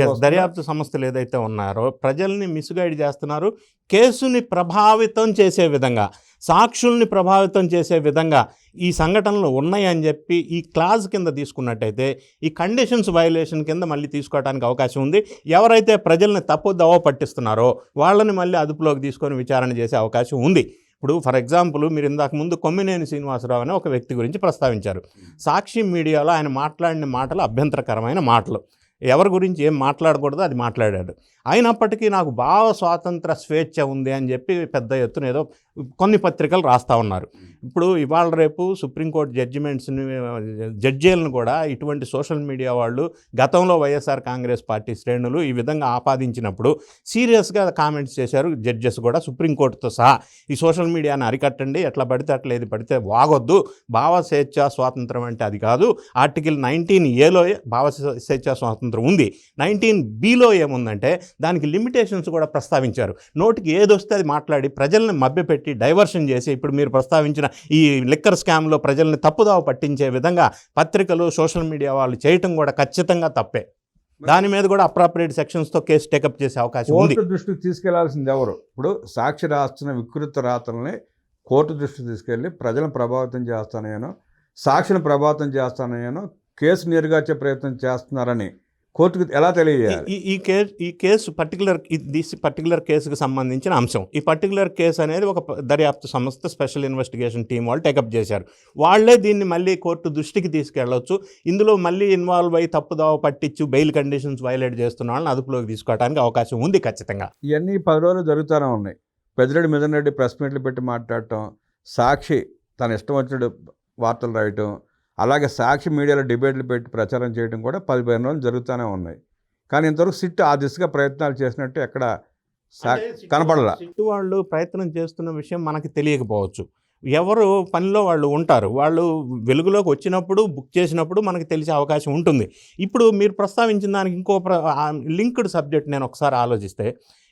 Yes, దర్యాప్తు సంస్థలు ఏదైతే ఉన్నారో ప్రజల్ని మిస్గైడ్ చేస్తున్నారు కేసుని ప్రభావితం చేసే విధంగా సాక్షుల్ని ప్రభావితం చేసే విధంగా ఈ సంఘటనలు ఉన్నాయని చెప్పి ఈ క్లాజ్ కింద తీసుకున్నట్టయితే ఈ కండిషన్స్ వైలేషన్ కింద మళ్ళీ తీసుకోవడానికి అవకాశం ఉంది. ఎవరైతే ప్రజల్ని తప్పు దవ పట్టిస్తున్నారో వాళ్ళని మళ్ళీ అదుపులోకి తీసుకొని విచారణ చేసే అవకాశం ఉంది. ఇప్పుడు ఫర్ ఎగ్జాంపుల్ మీరు ఇందాక ముందు కొమ్మినేని శ్రీనివాసరావు అనే ఒక వ్యక్తి గురించి ప్రస్తావించారు. సాక్షి మీడియాలో ఆయన మాట్లాడిన మాటలు అభ్యంతరకరమైన మాటలు. ఎవరి గురించి ఏం మాట్లాడకూడదో అది మాట్లాడాడు. అయినప్పటికీ నాకు భావ స్వాతంత్ర స్వేచ్ఛ ఉంది అని చెప్పి పెద్ద ఎత్తున ఏదో కొన్ని పత్రికలు రాస్తూ ఉన్నారు. ఇప్పుడు ఇవాళ రేపు సుప్రీంకోర్టు జడ్జిమెంట్స్ని జడ్జీలను కూడా ఇటువంటి సోషల్ మీడియా వాళ్ళు గతంలో వైఎస్ఆర్ కాంగ్రెస్ పార్టీ శ్రేణులు ఈ విధంగా ఆపాదించినప్పుడు సీరియస్గా కామెంట్స్ చేశారు. జడ్జెస్ కూడా సుప్రీంకోర్టుతో సహా ఈ సోషల్ మీడియాని అరికట్టండి ఎట్లా పడితే అట్లా ఏది పడితే వాగొద్దు. భావ స్వేచ్ఛ స్వాతంత్రం అంటే అది కాదు. ఆర్టికల్ నైన్టీన్ ఏలో భావ స్వేచ్ఛ స్వాతంత్రం ఉంది. నైన్టీన్ బిలో ఏముందంటే దానికి లిమిటేషన్స్ కూడా ప్రస్తావించారు. నోటికి ఏదొస్తే అది మాట్లాడి ప్రజల్ని మభ్యపెట్టి డైవర్షన్ చేసి ఇప్పుడు మీరు ప్రస్తావించిన ఈ లిక్కర్ స్కామ్లో ప్రజల్ని తప్పుదావ పట్టించే విధంగా పత్రికలు సోషల్ మీడియా వాళ్ళు చేయటం కూడా ఖచ్చితంగా తప్పే. దాని మీద కూడా అప్రాపరేట్ సెక్షన్స్తో కేసు టేకప్ చేసే అవకాశం ఉంది. దృష్టికి తీసుకెళ్ళాల్సింది ఎవరు? ఇప్పుడు సాక్షి రాస్తున్న వికృత రాతల్ని కోర్టు దృష్టికి తీసుకెళ్ళి ప్రజలను ప్రభావితం చేస్తానయ్యానో సాక్షిని ప్రభావితం చేస్తానయ్యానో కేసు నీరుగార్చే ప్రయత్నం చేస్తున్నారని కోర్టుకు ఎలా తెలియజేయాలి? ఈ- ఈ కేసు ఈ కేసు పర్టికులర్ దిస్ పర్టికులర్ కేసుకు సంబంధించిన అంశం. ఈ పర్టికులర్ కేసు అనేది ఒక దర్యాప్తు సంస్థ స్పెషల్ ఇన్వెస్టిగేషన్ టీం వాళ్ళు టేకప్ చేశారు. వాళ్ళే దీన్ని మళ్ళీ కోర్టు దృష్టికి తీసుకెళ్ళొచ్చు. ఇందులో మళ్ళీ ఇన్వాల్వ్ అయ్యి తప్పుదావ పట్టించు బెయిల్ కండిషన్స్ వైలేట్ చేస్తున్న వాళ్ళని అదుపులోకి తీసుకోవడానికి అవకాశం ఉంది ఖచ్చితంగా. ఇవన్నీ పది రోజులు జరుగుతూనే ఉన్నాయి. పెద్దిరెడ్డి మిథున్ రెడ్డి ప్రెస్ మీట్లు పెట్టి మాట్లాడటం సాక్షి తన ఇష్టం వచ్చినట్టు వార్తలు రాయటం అలాగే సాక్షి మీడియాలో డిబేట్లు పెట్టి ప్రచారం చేయడం కూడా పది పదిహేను రోజులు జరుగుతూనే ఉన్నాయి. కానీ ఇంతవరకు సిట్ ఆ దిశగా ప్రయత్నాలు చేసినట్టు ఎక్కడ సా కనపడలా. సిట్టు వాళ్ళు ప్రయత్నం చేస్తున్న విషయం మనకి తెలియకపోవచ్చు. ఎవరు పనిలో వాళ్ళు ఉంటారు. వాళ్ళు వెలుగులోకి వచ్చినప్పుడు బుక్ చేసినప్పుడు మనకి తెలిసే అవకాశం ఉంటుంది. ఇప్పుడు మీరు ప్రస్తావించిన దానికి ఇంకో లింక్డ్ సబ్జెక్ట్ నేను ఒకసారి ఆలోచిస్తే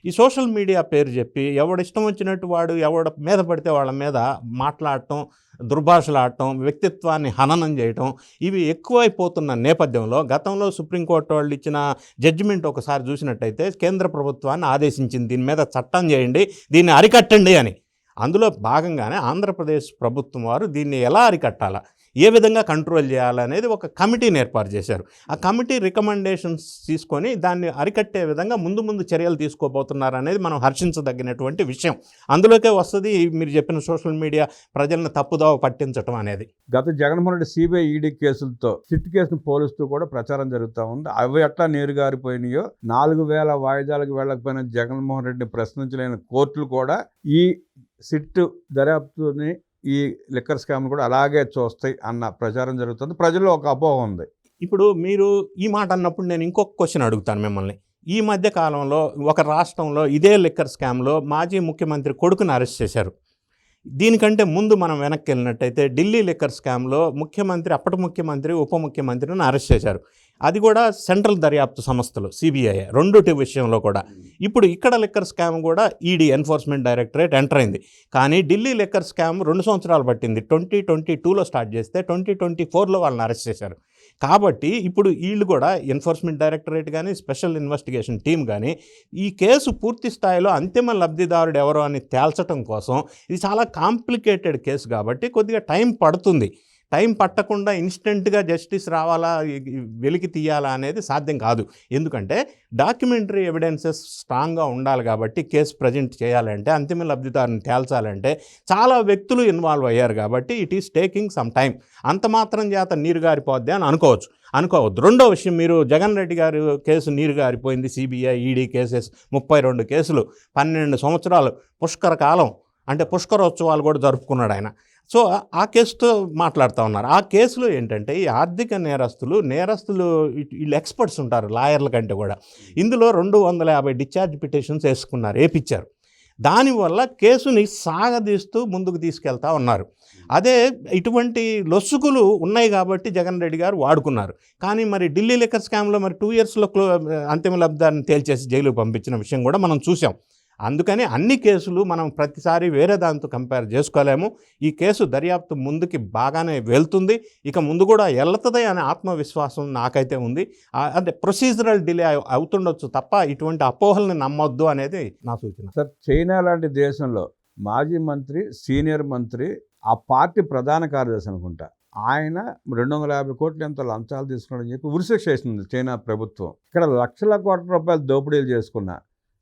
ఈ సోషల్ మీడియా పేరు చెప్పి ఎవడిష్టం వచ్చినట్టు వాడు ఎవడ మీద పడితే వాళ్ళ మీద మాట్లాడటం దుర్భాషలాడటం వ్యక్తిత్వాన్ని హననం చేయటం ఇవి ఎక్కువైపోతున్న నేపథ్యంలో గతంలో సుప్రీంకోర్టు వాళ్ళు ఇచ్చిన జడ్జిమెంట్ ఒకసారి చూసినట్టయితే కేంద్ర ప్రభుత్వాన్ని ఆదేశించింది. దీని మీద చట్టం చేయండి దీన్ని అరికట్టండి అని. అందులో భాగంగానే ఆంధ్రప్రదేశ్ ప్రభుత్వం వారు దీన్ని ఎలా అరికట్టాలా? ఏ విధంగా కంట్రోల్ చేయాలనేది ఒక కమిటీని ఏర్పాటు చేశారు. ఆ కమిటీ రికమెండేషన్స్ తీసుకొని దాన్ని అరికట్టే విధంగా ముందు ముందు చర్యలు తీసుకోబోతున్నారు అనేది మనం హర్షించదగినటువంటి విషయం. అందులోకే వస్తుంది మీరు చెప్పిన సోషల్ మీడియా ప్రజలను తప్పుదోవ పట్టించటం అనేది. గత జగన్మోహన్ రెడ్డి సిబిఐ ఈడీ కేసులతో సిట్ కేసును పోలుస్తూ కూడా ప్రచారం జరుగుతూ ఉంది. అవి ఎట్లా నీరుగారిపోయినాయో నాలుగు వేల వాయిదాలకు వెళ్ళకపోయిన జగన్మోహన్ రెడ్డిని ప్రశ్నించలేని కోర్టులు కూడా ఈ సిట్ దర్యాప్తుని ఈ లిక్కర్ స్కామ్ కూడా అలాగే చూస్తాయి అన్న ప్రచారం జరుగుతుంది. ప్రజల్లో ఒక అపోహ ఉంది. ఇప్పుడు మీరు ఈ మాట అన్నప్పుడు నేను ఇంకొక క్వశ్చన్ అడుగుతాను మిమ్మల్ని. ఈ మధ్య కాలంలో ఒక రాష్ట్రంలో ఇదే లిక్కర్ స్కామ్లో మాజీ ముఖ్యమంత్రి కొడుకును అరెస్ట్ చేశారు. దీనికంటే ముందు మనం వెనక్కి వెళ్ళినట్టయితే ఢిల్లీ లిక్కర్ స్కామ్లో ముఖ్యమంత్రి అప్పటి ముఖ్యమంత్రి ఉప ముఖ్యమంత్రిని అరెస్ట్ చేశారు. అది కూడా సెంట్రల్ దర్యాప్తు సంస్థలు సిబిఐ రెండుటి విషయంలో కూడా. ఇప్పుడు ఇక్కడ లిక్కర్ స్కామ్ కూడా ఈడీ ఎన్ఫోర్స్మెంట్ డైరెక్టరేట్ ఎంటర్ అయింది. కానీ ఢిల్లీ లిక్కర్ స్కామ్ రెండు సంవత్సరాలు పట్టింది. ట్వంటీ ట్వంటీ టూలో స్టార్ట్ చేస్తే ట్వంటీ ట్వంటీ ఫోర్లో వాళ్ళని అరెస్ట్ చేశారు. కాబట్టి ఇప్పుడు వీళ్ళు కూడా ఎన్ఫోర్స్మెంట్ డైరెక్టరేట్ కానీ స్పెషల్ ఇన్వెస్టిగేషన్ టీం కానీ ఈ కేసు పూర్తి స్థాయిలో అంతిమ లబ్ధిదారుడు ఎవరో అని తేల్చడం కోసం ఇది చాలా కాంప్లికేటెడ్ కేసు కాబట్టి కొద్దిగా టైం పడుతుంది. టైం పట్టకుండా ఇన్స్టెంట్గా జస్టిస్ రావాలా వెలికి తీయాలా అనేది సాధ్యం కాదు. ఎందుకంటే డాక్యుమెంటరీ ఎవిడెన్సెస్ స్ట్రాంగ్గా ఉండాలి కాబట్టి కేసు ప్రజెంట్ చేయాలంటే అంతిమ లబ్ధిదారుని తేల్చాలంటే చాలా వ్యక్తులు ఇన్వాల్వ్ అయ్యారు కాబట్టి it is taking some time. అంత మాత్రం చేత నీరు గారిపోద్ది అని అనుకోవచ్చు. అనుకోవద్దు. రెండో విషయం మీరు జగన్ రెడ్డి గారు కేసు నీరు గారిపోయింది సిబిఐ ఈడీ కేసెస్ ముప్పై రెండు కేసులు పన్నెండు సంవత్సరాలు పుష్కర కాలం. అంటే పుష్కరోత్సవాలు కూడా జరుపుకున్నాడు ఆయన. సో ఆ- కేసుతో మాట్లాడుతూ ఉన్నారు. ఆ కేసులో ఏంటంటే ఈ ఆర్థిక నేరస్తులు నేరస్తులు వీళ్ళు ఎక్స్పర్ట్స్ ఉంటారు లాయర్ల కంటే కూడా. ఇందులో రెండు వందల యాభై డిశ్చార్జ్ పిటిషన్స్ వేసుకున్నారు వేపించారు దానివల్ల కేసుని సాగదీస్తూ ముందుకు తీసుకెళ్తా ఉన్నారు. అదే ఇటువంటి లొసుగులు ఉన్నాయి కాబట్టి జగన్ రెడ్డి గారు వాడుకున్నారు. కానీ మరి ఢిల్లీ లిక్కర్ స్కామ్లో మరి టూ ఇయర్స్లో క్లో అంతిమ లబ్ధాన్ని తేల్చేసి జైలుకు పంపించిన విషయం కూడా మనం చూసాం అందుకని అన్ని కేసులు మనం ప్రతిసారి వేరే దాంతో కంపేర్ చేసుకోలేము. ఈ కేసు దర్యాప్తు ముందుకి బాగానే వెళ్తుంది. ఇక ముందు కూడా వెళ్తుంది అనే ఆత్మవిశ్వాసం నాకైతే ఉంది. అంటే ప్రొసీజరల్ డిలే అవుతుండొచ్చు తప్ప ఇటువంటి అపోహల్ని నమ్మొద్దు అనేది నా సూచన. సార్ చైనా లాంటి దేశంలో మాజీ మంత్రి సీనియర్ మంత్రి ఆ పార్టీ ప్రధాన కార్యదర్శి అనుకుంటా ఆయన రెండు వందల యాభై కోట్లు ఎంత లంచాలు తీసుకున్నాడని చెప్పి ఉరిశిక్ష వేసింది చైనా ప్రభుత్వం. ఇక్కడ లక్షల కోట్ల రూపాయలు దోపిడీలు చేసుకున్న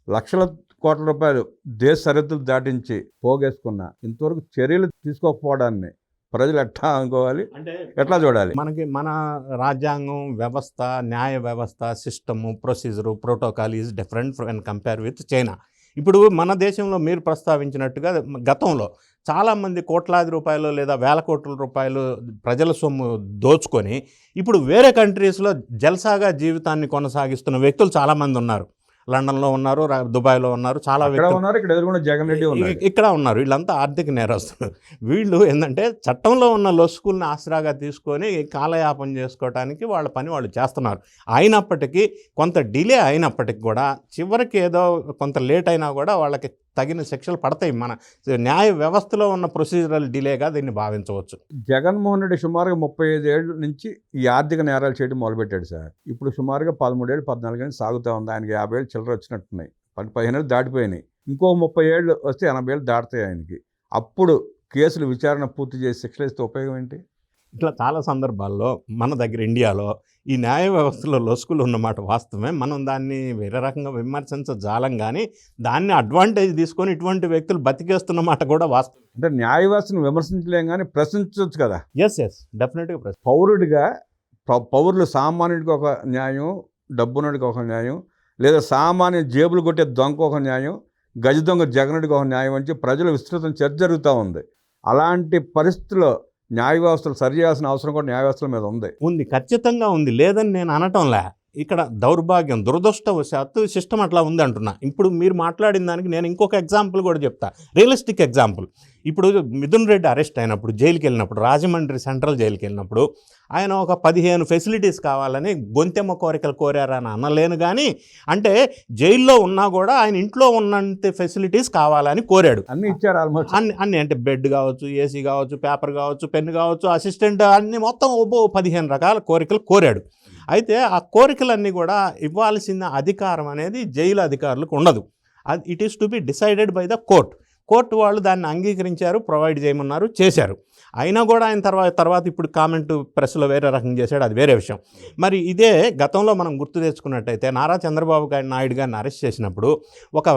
లక్షల కోట్ల రూపాయలు దేశ సరిహద్దులు దాటించి పోగేసుకున్న ఇంతవరకు చర్యలు తీసుకోకపోవడాన్ని ప్రజలు ఎట్లా అనుకోవాలి? అంటే ఎట్లా చూడాలి? మనకి మన రాజ్యాంగం వ్యవస్థ న్యాయ వ్యవస్థ system procedure protocol is different and compare with China. ఇప్పుడు మన దేశంలో మీరు ప్రస్తావించినట్టుగా గతంలో చాలామంది కోట్లాది రూపాయలు లేదా వేల కోట్ల రూపాయలు ప్రజల సొమ్ము దోచుకొని ఇప్పుడు వేరే కంట్రీస్లో జల్సాగా జీవితాన్ని కొనసాగిస్తున్న వ్యక్తులు చాలామంది ఉన్నారు. లండన్లో ఉన్నారు దుబాయ్లో ఉన్నారు చాలా ఉన్నారు ఇక్కడ ఎదురుకుండా జగన్ రెడ్డి ఉన్నారు. ఇక్కడ ఉన్నారు వీళ్ళంతా ఆర్థిక నేరస్తులు. వీళ్ళు ఏంటంటే చట్టంలో ఉన్న లొసుకుల్ని ఆసరాగా తీసుకొని కాలయాపన చేసుకోవడానికి వాళ్ళ పని వాళ్ళు చేస్తున్నారు. అయినప్పటికీ కొంత డిలే అయినప్పటికీ కూడా చివరికి ఏదో కొంత లేట్ అయినా కూడా వాళ్ళకి తగిన శిక్షలు పడతాయి. మన న్యాయ వ్యవస్థలో ఉన్న ప్రొసీజరల్ డిలేగా దీన్ని భావించవచ్చు. జగన్మోహన్ రెడ్డి సుమారుగా ముప్పై ఐదు ఏళ్ళ నుంచి ఈ ఆర్థిక నేరాలు చేయడం మొదలుపెట్టాడు సార్. ఇప్పుడు సుమారుగా పదమూడేళ్ళు పద్నాలుగు ఏళ్ళు సాగుతూ ఉంది. ఆయనకి యాభై ఏళ్ళు చిల్లర వచ్చినట్టున్నాయి. పది పదిహేను ఏళ్ళు దాటిపోయినాయి. ఇంకో ముప్పై ఏళ్ళు వస్తే ఎనభై ఏళ్ళు దాటుతాయి ఆయనకి. అప్పుడు కేసులు విచారణ పూర్తి చేసి శిక్షలు ఇస్తే ఉపయోగం ఏంటి? ఇట్లా చాలా సందర్భాల్లో మన దగ్గర ఇండియాలో ఈ న్యాయ వ్యవస్థలో లొసుకులు ఉన్నమాట వాస్తవమే. మనం దాన్ని వేరే రకంగా విమర్శించజాలం కానీ దాన్ని అడ్వాంటేజ్ తీసుకొని ఇటువంటి వ్యక్తులు బతికేస్తున్నమాట కూడా వాస్తవం. అంటే న్యాయ వ్యవస్థను విమర్శించలేం కానీ ప్రశ్నించవచ్చు కదా. ఎస్ ఎస్ డెఫినెట్గా ప్రశ్న పౌరుడిగా ప- పౌరులు సామాన్యుడికి ఒక న్యాయం డబ్బునుడికి ఒక న్యాయం లేదా సామాన్య జేబులు కొట్టే దొంగ ఒక న్యాయం గజ దొంగ జగనుడికి ఒక న్యాయం అని ప్రజలు విస్తృతం చర్చ జరుగుతూ ఉంది. అలాంటి పరిస్థితుల్లో న్యాయ వ్యవస్థలు సరి చేయాల్సిన అవసరం కూడా న్యాయ వ్యవస్థల మీద ఉంది. ఉంది. ఖచ్చితంగా ఉంది. లేదని నేను అనటంలే. ఇక్కడ దౌర్భాగ్యం దురదృష్టవశాత్తు సిస్టమ్ అట్లా ఉంది అంటున్నా. ఇప్పుడు మీరు మాట్లాడిన దానికి నేను ఇంకొక ఎగ్జాంపుల్ కూడా చెప్తా. Realistic example. ఇప్పుడు మిథున్ రెడ్డి అరెస్ట్ అయినప్పుడు జైలుకి వెళ్ళినప్పుడు రాజమండ్రి సెంట్రల్ జైలుకి వెళ్ళినప్పుడు ఆయన ఒక పదిహేను ఫెసిలిటీస్ కావాలని గొంతెమ్మ కోరికలు కోరారని అనలేను కానీ అంటే జైల్లో ఉన్నా కూడా ఆయన ఇంట్లో ఉన్నంత ఫెసిలిటీస్ కావాలని కోరాడు. అన్ని ఇచ్చారు ఆల్మోస్ట్ అన్ని అన్ని అంటే బెడ్ కావచ్చు ఏసీ కావచ్చు పేపర్ కావచ్చు పెన్ కావచ్చు అసిస్టెంట్ అన్ని మొత్తం ఓ పదిహేను రకాల కోరికలు కోరాడు. అయితే ఆ కోరికలన్నీ కూడా ఇవ్వాల్సిన అధికారం అనేది జైలు అధికారులకు ఉండదు. అది it is to be decided by the court court వాళ్ళు దాన్ని అంగీకరించారు ప్రొవైడ్ చేయమన్నారు చేశారు. అయినా కూడా ఆయన తర్వాత తర్వాత ఇప్పుడు కామెంట్ ప్రెస్లో వేరే రకంగా చేశాడు అది వేరే విషయం. మరి ఇదే గతంలో మనం గుర్తు తెచ్చుకున్నట్టయితే నారా చంద్రబాబు గారి నాయుడు గారిని అరెస్ట్ చేసినప్పుడు ఒక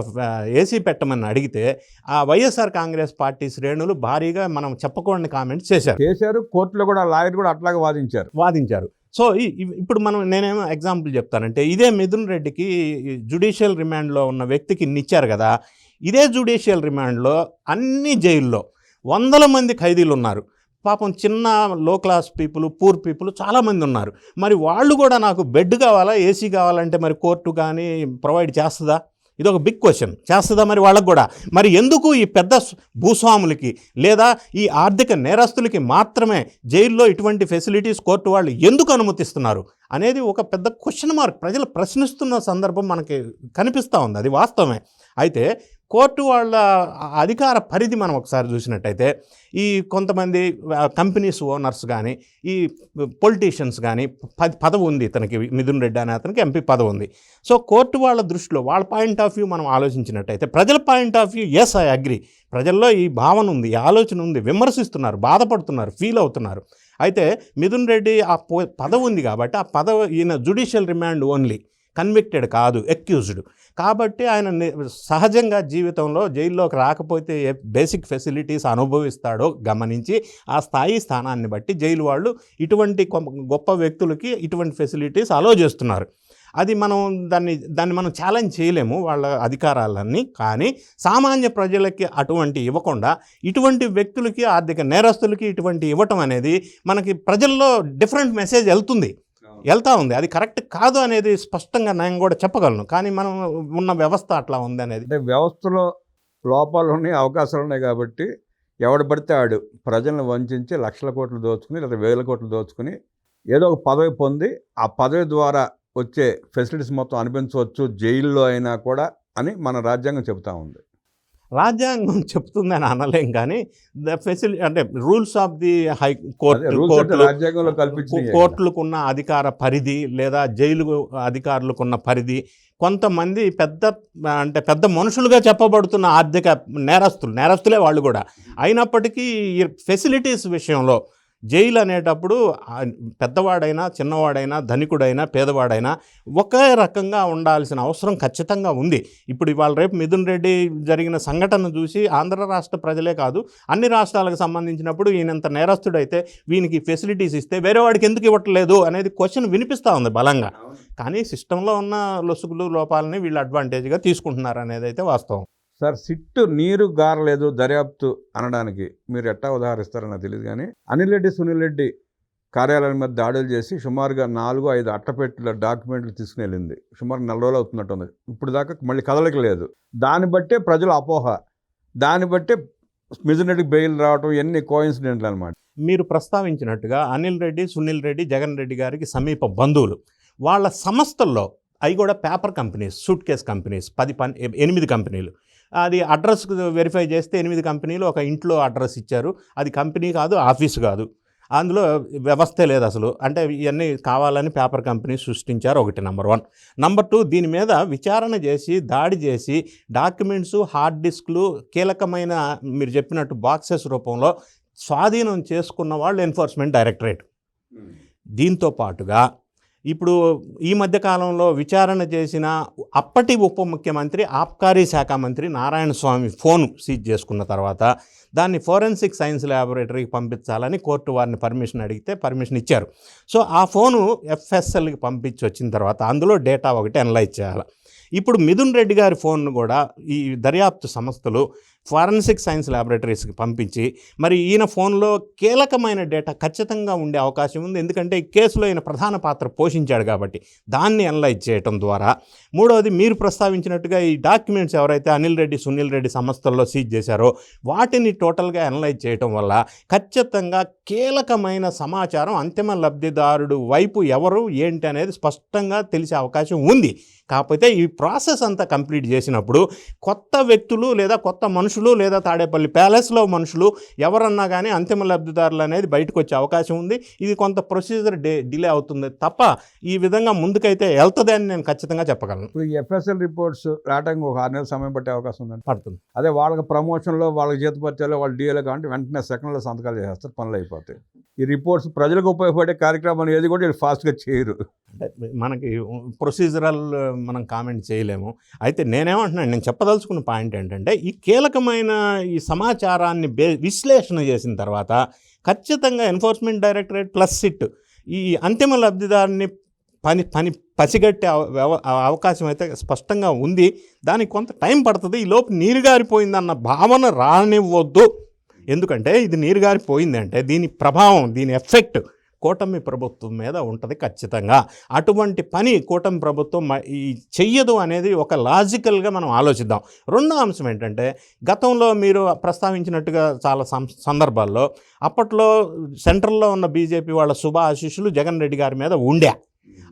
ఏసీ పెట్టమని అడిగితే ఆ వైఎస్ఆర్ కాంగ్రెస్ పార్టీ శ్రేణులు భారీగా మనం చెప్పకూడని కామెంట్స్ చేశారు. చేశారు కోర్టులో కూడా లాయర్ కూడా అట్లాగే వాదించారు. వాదించారు. సో ఇప్పుడు మనం నేనేమో ఎగ్జాంపుల్ చెప్తానంటే ఇదే మిథున్ రెడ్డికి జుడిషియల్ రిమాండ్లో ఉన్న వ్యక్తికి ఇచ్చారు కదా ఇదే జుడిషియల్ రిమాండ్లో అన్ని జైల్లో వందల మంది ఖైదీలు ఉన్నారు పాపం చిన్న లో క్లాస్ పీపుల్ పూర్ పీపుల్ చాలామంది ఉన్నారు. మరి వాళ్ళు కూడా నాకు బెడ్ కావాలా ఏసీ కావాలంటే మరి కోర్టు కానీ ప్రొవైడ్ చేస్తుందా? ఇది ఒక బిగ్ క్వశ్చన్ చేస్తుందా మరి వాళ్ళకు కూడా? మరి ఎందుకు ఈ పెద్ద భూస్వాములకి లేదా ఈ ఆర్థిక నేరస్తులకి మాత్రమే జైల్లో ఇటువంటి ఫెసిలిటీస్ కోర్టు వాళ్ళు ఎందుకు అనుమతిస్తున్నారు? అనేది ఒక పెద్ద క్వశ్చన్ మార్క్ ప్రజలు ప్రశ్నిస్తున్న సందర్భం మనకి కనిపిస్తూ ఉంది. అది వాస్తవమే. అయితే కోర్టు వాళ్ళ అధికార పరిధి మనం ఒకసారి చూసినట్టయితే ఈ కొంతమంది కంపెనీస్ ఓనర్స్ కానీ ఈ పొలిటీషియన్స్ కానీ ప పదవి ఉంది ఇతనికి మిథున్ రెడ్డి అనే అతనికి ఎంపీ పదవి ఉంది. సో కోర్టు వాళ్ళ దృష్టిలో వాళ్ళ పాయింట్ ఆఫ్ వ్యూ మనం ఆలోచించినట్టయితే ప్రజల point of view yes I agree ప్రజల్లో ఈ భావన ఉంది ఈ ఆలోచన ఉంది విమర్శిస్తున్నారు బాధపడుతున్నారు ఫీల్ అవుతున్నారు. అయితే మిథున్ రెడ్డి ఆ పదవి ఉంది కాబట్టి ఆ పదవి ఈయన జుడిషియల్ రిమాండ్ ఓన్లీ కన్విక్టెడ్ కాదు ఎక్యూజ్డ్ కాబట్టి ఆయన సహజంగా జీవితంలో జైల్లోకి రాకపోతే ఏ బేసిక్ ఫెసిలిటీస్ అనుభవిస్తాడో గమనించి ఆ స్థాయి స్థానాన్ని బట్టి జైలు వాళ్ళు ఇటువంటి గొప్ప వ్యక్తులకి ఇటువంటి ఫెసిలిటీస్ అలో చేస్తున్నారు. అది మనం దాన్ని దాన్ని మనం ఛాలెంజ్ చేయలేము వాళ్ళ అధికారాలన్నీ కానీ సామాన్య ప్రజలకి అటువంటి ఇవ్వకుండా ఇటువంటి వ్యక్తులకి ఆర్థిక నేరస్తులకి ఇటువంటి ఇవ్వటం అనేది మనకి ప్రజల్లో డిఫరెంట్ మెసేజ్ వెళ్తుంది. వెళ్తా ఉంది. అది కరెక్ట్ కాదు అనేది స్పష్టంగా నేను కూడా చెప్పగలను. కానీ మనం ఉన్న వ్యవస్థ అట్లా ఉంది అనేది. అంటే వ్యవస్థలో లోపాలు ఉన్నాయి అవకాశాలు ఉన్నాయి కాబట్టి ఎవడు పడితే ఆడు ప్రజలను వంచి లక్షల కోట్లు దోచుకుని లేదా వేల కోట్లు దోచుకుని ఏదో ఒక పదవి పొంది ఆ పదవి ద్వారా వచ్చే ఫెసిలిటీస్ మొత్తం అనిపించవచ్చు జైల్లో అయినా కూడా అని మన రాజ్యాంగం చెబుతూ ఉంది. రాజ్యాంగం చెప్తుందని అనలేం కానీ ద ఫెసిలిటీ అంటే rules of the high court కోర్టులు రాజ్యాంగంలో. కోర్టులకు ఉన్న అధికార పరిధి లేదా జైలు అధికారులకు ఉన్న పరిధి కొంతమంది పెద్ద అంటే పెద్ద మనుషులుగా చెప్పబడుతున్న ఆర్థిక నేరస్తులు నేరస్తులే వాళ్ళు కూడా అయినప్పటికీ ఈ ఫెసిలిటీస్ విషయంలో జైలు అనేటప్పుడు పెద్దవాడైనా చిన్నవాడైనా ధనికుడైనా పేదవాడైనా ఒకే రకంగా ఉండాల్సిన అవసరం ఖచ్చితంగా ఉంది. ఇప్పుడు ఇవాళ రేపు మిథున్ రెడ్డి జరిగిన సంఘటన చూసి ఆంధ్ర రాష్ట్ర ప్రజలే కాదు అన్ని రాష్ట్రాలకు సంబంధించినప్పుడు ఈయనంత నేరస్తుడైతే వీనికి ఫెసిలిటీస్ ఇస్తే వేరే వాడికి ఎందుకు ఇవ్వట్లేదు అనేది క్వశ్చన్ వినిపిస్తూ ఉంది బలంగా. కానీ సిస్టంలో ఉన్న లొసుగులు లోపాలని వీళ్ళు అడ్వాంటేజ్గా తీసుకుంటున్నారు అనేది అయితే వాస్తవం. సార్ సిట్టు నీరు గారలేదు దర్యాప్తు అనడానికి మీరు ఎట్టా ఉదాహరిస్తారో నాకు తెలియదు కానీ అనిల్ రెడ్డి సునీల్ రెడ్డి కార్యాలయం మీద దాడులు చేసి సుమారుగా నాలుగు ఐదు అట్టపెట్టెల డాక్యుమెంట్లు తీసుకుని వెళ్ళింది. సుమారు నెల రోజులు అవుతున్నట్టుంది ఇప్పుడు దాకా మళ్ళీ కదలిక లేదు. దాన్ని బట్టే ప్రజల అపోహ. దాన్ని బట్టే మిథున్ రెడ్డికి బెయిల్ రావటం ఎన్ని కోయిన్సిడెంట్లు అనమాట మీరు ప్రస్తావించినట్టుగా అనిల్ రెడ్డి సునీల్ రెడ్డి జగన్ రెడ్డి గారికి సమీప బంధువులు. వాళ్ళ సంస్థల్లో అవి కూడా paper companies suitcase companies పది పని ఎనిమిది కంపెనీలు. అది అడ్రస్ వెరిఫై చేస్తే ఎనిమిది కంపెనీలు ఒక ఇంట్లో అడ్రస్ ఇచ్చారు. అది కంపెనీ కాదు ఆఫీస్ కాదు. అందులో వ్యవస్థే లేదు అసలు. అంటే ఇవన్నీ కావాలని పేపర్ కంపెనీ సృష్టించారు ఒకటి నెంబర్ వన్ నెంబర్ టూ దీని మీద విచారణ చేసి దాడి చేసి డాక్యుమెంట్స్ హార్డ్ డిస్క్లు కీలకమైన మీరు చెప్పినట్టు బాక్సెస్ రూపంలో స్వాధీనం చేసుకున్న వాళ్ళు ఎన్ఫోర్స్మెంట్ డైరెక్టరేట్ దీంతో పాటుగా ఇప్పుడు ఈ మధ్య కాలంలో విచారణ చేసిన అప్పటి ఉప ముఖ్యమంత్రి ఆబ్కారీ శాఖ మంత్రి నారాయణ స్వామి ఫోన్ సీజ్ చేసుకున్న తర్వాత దాన్ని ఫోరెన్సిక్ సైన్స్ ల్యాబొరేటరీకి పంపించాలని కోర్టు వారిని పర్మిషన్ అడిగితే పర్మిషన్ ఇచ్చారు. సో ఆ ఫోను ఎఫ్ఎస్ఎల్కి పంపించి వచ్చిన తర్వాత అందులో డేటా ఒకటి అనలైజ్ చేయాలి. ఇప్పుడు మిథున్ రెడ్డి గారి ఫోన్ను కూడా ఈ దర్యాప్తు సంస్థలు ఫారెన్సిక్ సైన్స్ ల్యాబొరేటరీస్కి పంపించి మరి ఈయన ఫోన్లో కీలకమైన డేటా ఖచ్చితంగా ఉండే అవకాశం ఉంది. ఎందుకంటే ఈ కేసులో ఈయన ప్రధాన పాత్ర పోషించాడు కాబట్టి దాన్ని అనలైజ్ చేయటం ద్వారా. మూడవది మీరు ప్రస్తావించినట్టుగా ఈ డాక్యుమెంట్స్ ఎవరైతే అనిల్ రెడ్డి సునీల్ రెడ్డి సంస్థల్లో సీజ్ చేశారో వాటిని టోటల్గా అనలైజ్ చేయటం వల్ల ఖచ్చితంగా కీలకమైన సమాచారం అంతిమ లబ్ధిదారుడు వైపు ఎవరు ఏంటి అనేది స్పష్టంగా తెలిసే అవకాశం ఉంది. కాకపోతే ఈ ప్రాసెస్ అంతా కంప్లీట్ చేసినప్పుడు కొత్త వ్యక్తులు లేదా కొత్త మనుషులు లేదా తాడేపల్లి ప్యాలెస్లో మనుషులు ఎవరన్నా కానీ అంతిమ లబ్ధిదారులు అనేది బయటకు వచ్చే అవకాశం ఉంది. ఇది కొంత ప్రొసీజర్ డే డిలే అవుతుంది తప్ప ఈ విధంగా ముందుకైతే వెళ్తుంది అని నేను ఖచ్చితంగా చెప్పగలను. ఇప్పుడు ఈ ఎఫ్ఎస్ఎల్ రిపోర్ట్స్ రావడానికి ఒక ఆరు నెలల సమయం పట్టే అవకాశం ఉందండి. పడుతుంది. అదే వాళ్ళకి ప్రమోషన్లో వాళ్ళకి జీతపత్యాలు వాళ్ళ డిఏలు కాబట్టి వెంటనే సెకండ్లో సంతకాలు చేస్తారు పనులు అయిపోతాయి. ఈ రిపోర్ట్స్ ప్రజలకు ఉపయోగపడే కార్యక్రమం ఏది కూడా ఫాస్ట్గా చేయరు. మనకి ప్రొసీజరల్ మనం కామెంట్ చేయలేము. అయితే నేనేమంటున్నాను నేను చెప్పదలుచుకున్న పాయింట్ ఏంటంటే ఈ కీలకమైన ఈ సమాచారాన్ని బే విశ్లేషణ చేసిన తర్వాత ఖచ్చితంగా ఎన్ఫోర్స్మెంట్ డైరెక్టరేట్ ప్లస్ సిట్ ఈ అంతిమ లబ్ధిదారుని పని పని పసిగట్టే అవ- వ్యవ- అవకాశం అయితే స్పష్టంగా ఉంది. దానికి కొంత టైం పడుతుంది. ఈ లోపు నీరు గారిపోయిందన్న భావన రానివ్వద్దు. ఎందుకంటే ఇది నీరు గారిపోయిందంటే దీని ప్రభావం దీని ఎఫెక్ట్ కూటమి ప్రభుత్వం మీద ఉంటుంది ఖచ్చితంగా. అటువంటి పని కూటమి ప్రభుత్వం ఈ చెయ్యదు అనేది ఒక లాజికల్గా మనం ఆలోచిద్దాం. రెండో అంశం ఏంటంటే గతంలో మీరు ప్రస్తావించినట్టుగా చాలా సం- సందర్భాల్లో అప్పట్లో సెంట్రల్లో ఉన్న బీజేపీ వాళ్ళ శుభ ఆశీస్సులు జగన్ రెడ్డి గారి మీద ఉండే.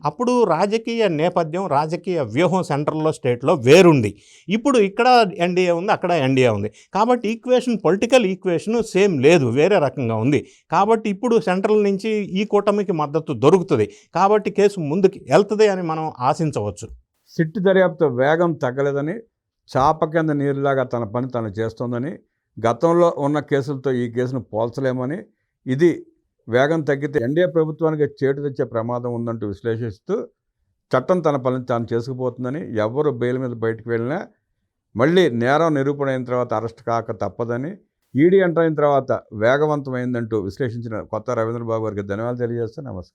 అప్పుడు రాజకీయ నేపథ్యం రాజకీయ వ్యూహం సెంట్రల్లో స్టేట్లో వేరుంది. ఇప్పుడు ఇక్కడ ఎన్డీఏ ఉంది అక్కడ ఎన్డీఏ ఉంది. కాబట్టి ఈక్వేషన్ పొలిటికల్ ఈక్వేషన్ సేమ్ లేదు వేరే రకంగా ఉంది. కాబట్టి ఇప్పుడు సెంట్రల్ నుంచి ఈ కూటమికి మద్దతు దొరుకుతుంది. కాబట్టి కేసు ముందుకు వెళ్తుంది అని మనం ఆశించవచ్చు. సిట్ దర్యాప్తు వేగం తగ్గలేదని చాప కింద నీరులాగా తన పని తను చేస్తోందని గతంలో ఉన్న కేసులతో ఈ కేసును పోల్చలేమని ఇది వేగం తగ్గితే ఎన్డీఏ ప్రభుత్వానికి చేటు తెచ్చే ప్రమాదం ఉందంటూ విశ్లేషిస్తూ చట్టం తన పనిని తాను చేసుకుపోతుందని ఎవరు బెయిల్ మీద బయటకు వెళ్ళినా మళ్ళీ నేరం నిరూపణ అయిన తర్వాత అరెస్ట్ కాక తప్పదని ఈడీ ఎంటర్ అయిన తర్వాత వేగవంతమైందంటూ విశ్లేషించిన కొత్త రవీంద్రబాబు గారికి ధన్యవాదాలు తెలియజేస్తూ నమస్కారం.